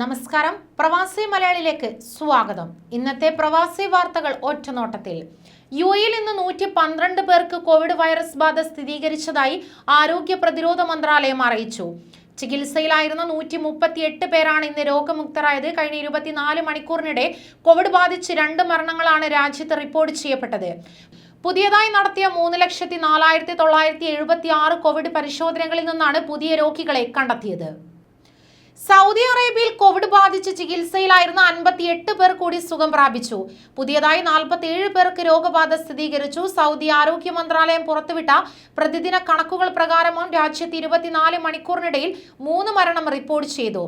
നമസ്കാരം. പ്രവാസി മലയാളിയിലേക്ക് സ്വാഗതം. ഇന്നത്തെ പ്രവാസി വാർത്തകൾ ഒറ്റനോട്ടത്തിൽ. യു എയിൽ ഇന്ന് നൂറ്റി പന്ത്രണ്ട് പേർക്ക് കോവിഡ് വൈറസ് ബാധ സ്ഥിരീകരിച്ചതായി ആരോഗ്യ പ്രതിരോധ മന്ത്രാലയം അറിയിച്ചു. ചികിത്സയിലായിരുന്ന നൂറ്റി മുപ്പത്തി എട്ട് പേരാണ് ഇന്ന് രോഗമുക്തരായത്. കഴിഞ്ഞ ഇരുപത്തിനാല് മണിക്കൂറിനിടെ കോവിഡ് ബാധിച്ച് രണ്ട് മരണങ്ങളാണ് രാജ്യത്ത് റിപ്പോർട്ട് ചെയ്യപ്പെട്ടത്. പുതിയതായി നടത്തിയ മൂന്ന് ലക്ഷത്തി നാലായിരത്തി തൊള്ളായിരത്തി എഴുപത്തി ആറ് കോവിഡ് പരിശോധനകളിൽ നിന്നാണ് പുതിയ രോഗികളെ കണ്ടെത്തിയത്. സൗദി അറേബ്യയിൽ കോവിഡ് ബാധിച്ച് ചികിത്സയിലായിരുന്ന അൻപത്തിയെട്ട് പേർ കൂടി സുഖം പ്രാപിച്ചു. പുതിയതായി നാൽപ്പത്തിയേഴ് പേർക്ക് രോഗബാധ സ്ഥിരീകരിച്ചു. സൗദി ആരോഗ്യ മന്ത്രാലയം പുറത്തുവിട്ട പ്രതിദിന കണക്കുകൾ പ്രകാരമാണ് രാജ്യത്ത് ഇരുപത്തിനാല് മണിക്കൂറിനിടയിൽ മൂന്ന് മരണം റിപ്പോർട്ട് ചെയ്തു.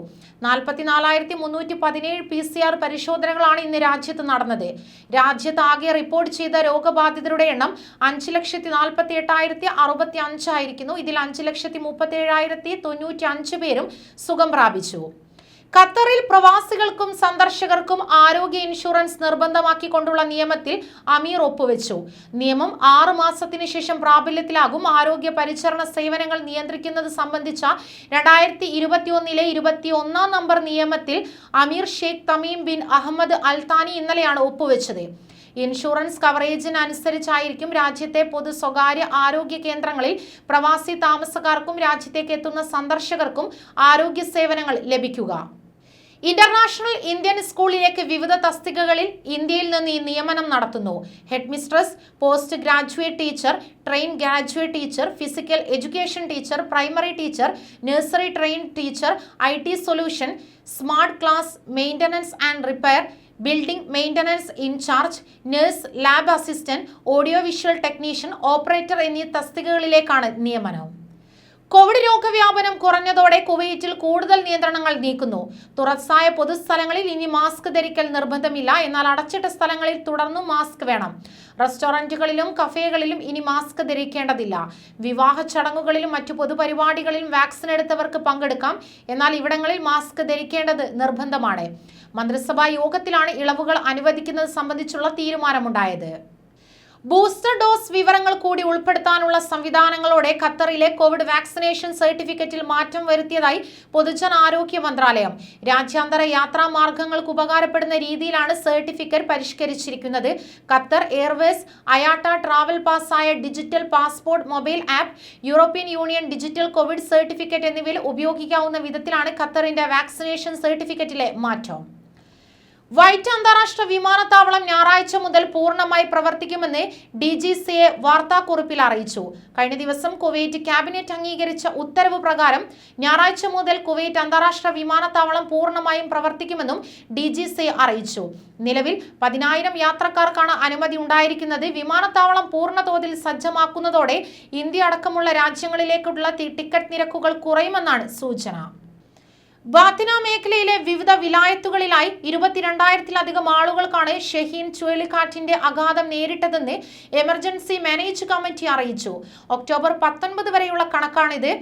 നാൽപ്പത്തിനാലായിരത്തി മുന്നൂറ്റി പതിനേഴ് പി സി ആർ പരിശോധനകളാണ് ഇന്ന് രാജ്യത്ത് നടന്നത്. രാജ്യത്ത് ആകെ റിപ്പോർട്ട് ചെയ്ത രോഗബാധിതരുടെ എണ്ണം അഞ്ച് ലക്ഷത്തി നാൽപ്പത്തി എട്ടായിരത്തി അറുപത്തി അഞ്ചായിരിക്കുന്നു ഇതിൽ അഞ്ച് ലക്ഷത്തി മുപ്പത്തി ഏഴായിരത്തി തൊണ്ണൂറ്റി അഞ്ച് പേരും സുഖം പ്രാപിച്ചു. ഖത്തറിൽ പ്രവാസികൾക്കും സന്ദർശകർക്കും ആരോഗ്യ ഇൻഷുറൻസ് നിർബന്ധമാക്കിക്കൊണ്ടുള്ള നിയമത്തിൽ അമീർ ഒപ്പുവെച്ചു. നിയമം ആറു മാസത്തിന് ശേഷം പ്രാബല്യത്തിലാകും. ആരോഗ്യ പരിചരണ സേവനങ്ങൾ നിയന്ത്രിക്കുന്നത് സംബന്ധിച്ച രണ്ടായിരത്തി ഇരുപത്തിയൊന്നിലെ ഇരുപത്തി ഒന്നാം നമ്പർ നിയമത്തിൽ Amir Sheikh Tamim bin Ahmed Al Thani ഇന്നലെയാണ് ഒപ്പുവെച്ചത്. ഇൻഷുറൻസ് കവറേജിനനുസരിച്ചായിരിക്കും രാജ്യത്തെ പൊതു സ്വകാര്യ ആരോഗ്യ കേന്ദ്രങ്ങളിൽ പ്രവാസി താമസക്കാർക്കും രാജ്യത്തേക്ക് എത്തുന്ന സന്ദർശകർക്കും ആരോഗ്യ സേവനങ്ങൾ ലഭിക്കുക. ഇന്റർനാഷണൽ ഇന്ത്യൻ സ്കൂളിലേക്ക് വിവിധ തസ്തികകളിൽ ഇന്ത്യയിൽ നിന്ന് ഈ നിയമനം നടത്തുന്നു. Headmistress post graduate teacher train graduate teacher physical education teacher primary teacher nursery train teacher I solution smart class maintenance and repair building maintenance in charge nurse lab assistant audio visual technician operator എന്നീ തസ്തികകളിലേക്കാണ് നിയമനം. Covid രോഗവ്യാപനം കുറഞ്ഞതോടെ കുവൈറ്റിൽ കൂടുതൽ നിയന്ത്രണങ്ങൾ നീക്കുന്നു. തുറസായ പൊതുസ്ഥലങ്ങളിൽ ഇനി മാസ്ക് ധരിക്കൽ നിർബന്ധമില്ല. എന്നാൽ അടച്ചിട്ട സ്ഥലങ്ങളിൽ തുടർന്നും മാസ്ക് വേണം. റെസ്റ്റോറന്റുകളിലും കഫേകളിലും ഇനി മാസ്ക് ധരിക്കേണ്ടതില്ല. വിവാഹ ചടങ്ങുകളിലും മറ്റു പൊതുപരിപാടികളിലും വാക്സിൻ എടുത്തവർക്ക് പങ്കെടുക്കാം. എന്നാൽ ഇവിടങ്ങളിൽ മാസ്ക് ധരിക്കേണ്ടത് നിർബന്ധമാണ്. മന്ത്രിസഭാ യോഗത്തിലാണ് ഇളവുകൾ അനുവദിക്കുന്നത് സംബന്ധിച്ചുള്ള തീരുമാനമുണ്ടായത്. ബൂസ്റ്റർ ഡോസ് വിവരങ്ങൾ കൂടി ഉൾപ്പെടുത്താനുള്ള സംവിധാനങ്ങളോടെ ഖത്തറിലെ കോവിഡ് വാക്സിനേഷൻ സർട്ടിഫിക്കറ്റിൽ മാറ്റം വരുത്തിയതായി പൊതുജനാരോഗ്യ മന്ത്രാലയം. രാജ്യാന്തര യാത്രാ മാർഗങ്ങൾക്ക് ഉപകാരപ്പെടുന്ന രീതിയിലാണ് സർട്ടിഫിക്കറ്റ് പരിഷ്കരിച്ചിരിക്കുന്നത്. ഖത്തർ എയർവേസ് അയാട്ട ട്രാവൽ പാസ്സായ digital passport mobile app European Union digital covid certificate എന്നിവയിൽ ഉപയോഗിക്കാവുന്ന വിധത്തിലാണ് ഖത്തറിന്റെ വാക്സിനേഷൻ സർട്ടിഫിക്കറ്റിലെ മാറ്റം. വൈറ്റ് അന്താരാഷ്ട്ര വിമാനത്താവളം ഞായറാഴ്ച മുതൽ പൂർണമായി പ്രവർത്തിക്കുമെന്ന് ഡി ജി സി എ വാർത്താക്കുറിപ്പിൽ അറിയിച്ചു. കഴിഞ്ഞ ദിവസം കുവൈറ്റ് ക്യാബിനറ്റ് അംഗീകരിച്ച ഉത്തരവ് പ്രകാരം ഞായറാഴ്ച മുതൽ കുവൈറ്റ് അന്താരാഷ്ട്ര വിമാനത്താവളം പൂർണമായും പ്രവർത്തിക്കുമെന്നും ഡി ജി സി എ അറിയിച്ചു. നിലവിൽ പതിനായിരം യാത്രക്കാർക്കാണ് അനുമതി ഉണ്ടായിരിക്കുന്നത്. വിമാനത്താവളം പൂർണ തോതിൽ സജ്ജമാക്കുന്നതോടെ ഇന്ത്യ അടക്കമുള്ള രാജ്യങ്ങളിലേക്കുള്ള ടിക്കറ്റ് നിരക്കുകൾ കുറയുമെന്നാണ് സൂചന. ബാത്തിന മേഖലയിലെ വിവിധ വിലായത്തുകളിലായി ഇരുപത്തിരണ്ടായിരത്തിലധികം ആളുകൾക്കാണ് ഷഹീൻ ചുഴലിക്കാറ്റിന്റെ ആഘാതം നേരിട്ടതെന്ന് എമർജൻസി മാനേജ് കമ്മിറ്റി അറിയിച്ചു. ഒക്ടോബർ പത്തൊൻപത് വരെയുള്ള കണക്കാണിത്.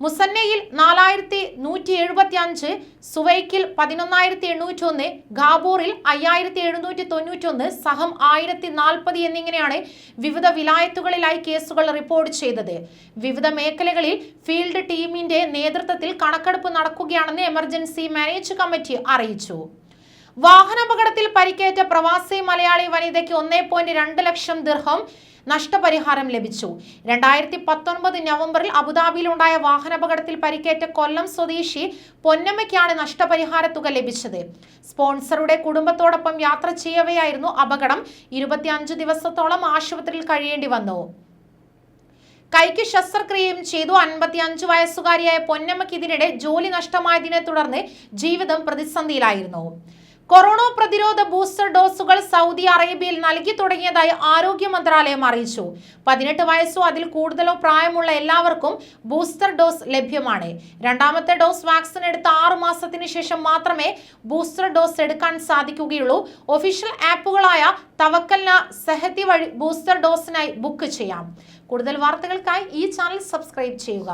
മുസന്നയിൽ നാലായിരത്തി നൂറ്റി എഴുപത്തി അഞ്ച് സുവൈക്കിൽ പതിനൊന്നായിരത്തി എണ്ണൂറ്റി ഒന്ന് ഗാബൂറിൽ അയ്യായിരത്തി എഴുന്നൂറ്റി തൊണ്ണൂറ്റി ഒന്ന് സഹം ആയിരത്തി നാൽപ്പത് എന്നിങ്ങനെയാണ് വിവിധ വിലായത്തുകളിലായി കേസുകൾ റിപ്പോർട്ട് ചെയ്തത്. വിവിധ മേഖലകളിൽ ഫീൽഡ് ടീമിന്റെ നേതൃത്വത്തിൽ കണക്കെടുപ്പ് നടക്കുകയാണെന്ന് എമർജൻസി മാനേജ് കമ്മിറ്റി അറിയിച്ചു. വാഹനാപകടത്തിൽ പരിക്കേറ്റ പ്രവാസി മലയാളി വനിതയ്ക്ക് ഒന്നേ പോയിന്റ് രണ്ട് ലക്ഷം ദിർഹം നഷ്ടപരിഹാരം ലഭിച്ചു. രണ്ടായിരത്തി പത്തൊൻപത് നവംബറിൽ അബുദാബിയിലുണ്ടായ വാഹനാപകടത്തിൽ പരിക്കേറ്റ കൊല്ലം സ്വദേശി പൊന്നമ്മയ്ക്കാണ് നഷ്ടപരിഹാര തുക ലഭിച്ചത്. സ്പോൺസറുടെ കുടുംബത്തോടൊപ്പം യാത്ര ചെയ്യവെയായിരുന്നു അപകടം. ഇരുപത്തിയഞ്ച് ദിവസത്തോളം ആശുപത്രിയിൽ കഴിയേണ്ടി വന്നു. കൈക്ക് ശസ്ത്രക്രിയയും ചെയ്തു. അൻപത്തിയഞ്ചു വയസ്സുകാരിയായ പൊന്നമ്മയ്ക്ക് ഇതിനിടെ ജോലി നഷ്ടമായതിനെ തുടർന്ന് ജീവിതം പ്രതിസന്ധിയിലായിരുന്നു. കൊറോണ പ്രതിരോധ ബൂസ്റ്റർ ഡോസുകൾ സൗദി അറേബ്യയിൽ നൽകി തുടങ്ങിയതായി ആരോഗ്യ മന്ത്രാലയം അറിയിച്ചു. പതിനെട്ട് വയസ്സോ അതിൽ കൂടുതലോ പ്രായമുള്ള എല്ലാവർക്കും ബൂസ്റ്റർ ഡോസ് ലഭ്യമാണ്. രണ്ടാമത്തെ ഡോസ് വാക്സിൻ എടുത്ത ആറു മാസത്തിന് ശേഷം മാത്രമേ ബൂസ്റ്റർ ഡോസ് എടുക്കാൻ സാധിക്കുകയുള്ളൂ. ഒഫീഷ്യൽ ആപ്പുകളായ തവക്കല്ല സെഹത്തി വഴി ബൂസ്റ്റർ ഡോസിനായി ബുക്ക് ചെയ്യാം. കൂടുതൽ വാർത്തകൾക്കായി ഈ ചാനൽ സബ്സ്ക്രൈബ് ചെയ്യുക.